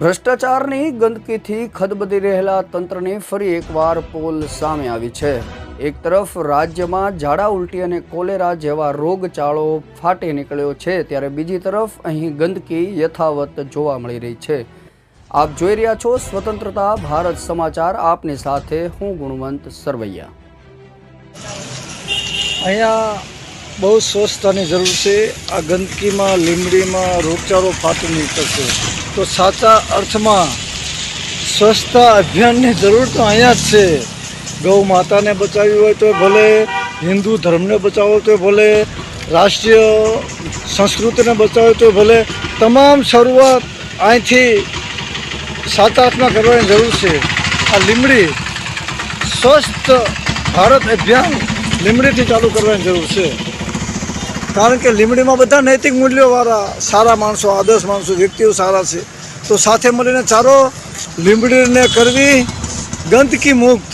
ભ્રષ્ટાચારની ગંદકીથી ખદબદી રહેલા તંત્રની ફરી એકવાર પોલ સામે આવી છે. એક તરફ રાજ્યમાં ઝાડા ઉલટી અને કોલેરા જેવા રોગચાળો ફાટી નીકળ્યો છે, ત્યારે બીજી તરફ અહીં ગંદકી યથાવત જોવા મળી રહી છે. આપ જોઈ રહ્યા છો સ્વતંત્રતા ભારત સમાચાર, આપની સાથે હું ગુણવંત સરવૈયા. અહીંયા બહુ સ્વચ્છતાની જરૂર છે. આ ગંદકીમાં, લીમડીમાં રોગચાળો ફાટી નીકળશે. તો સાચા અર્થમાં સ્વચ્છતા અભિયાનની જરૂર તો અહીંયા જ છે. ગૌ માતાને બચાવી હોય તો ભલે, હિન્દુ ધર્મને બચાવવો તો ભલે, રાષ્ટ્રીય સંસ્કૃતિને બચાવો તો ભલે, તમામ શરૂઆત અહીંથી સાતાત્મા કરવાની જરૂર છે. આ લીમડી સ્વસ્થ ભારત અભિયાન લીમડીથી ચાલુ કરવાની જરૂર છે. કારણ કે લીમડીમાં બધા નૈતિક મૂલ્યોવાળા સારા માણસો, આદર્શ માણસો, વ્યક્તિઓ સારા છે. તો સાથે મળીને ચારો લીમડીને કરવી ગંદકી મુક્ત.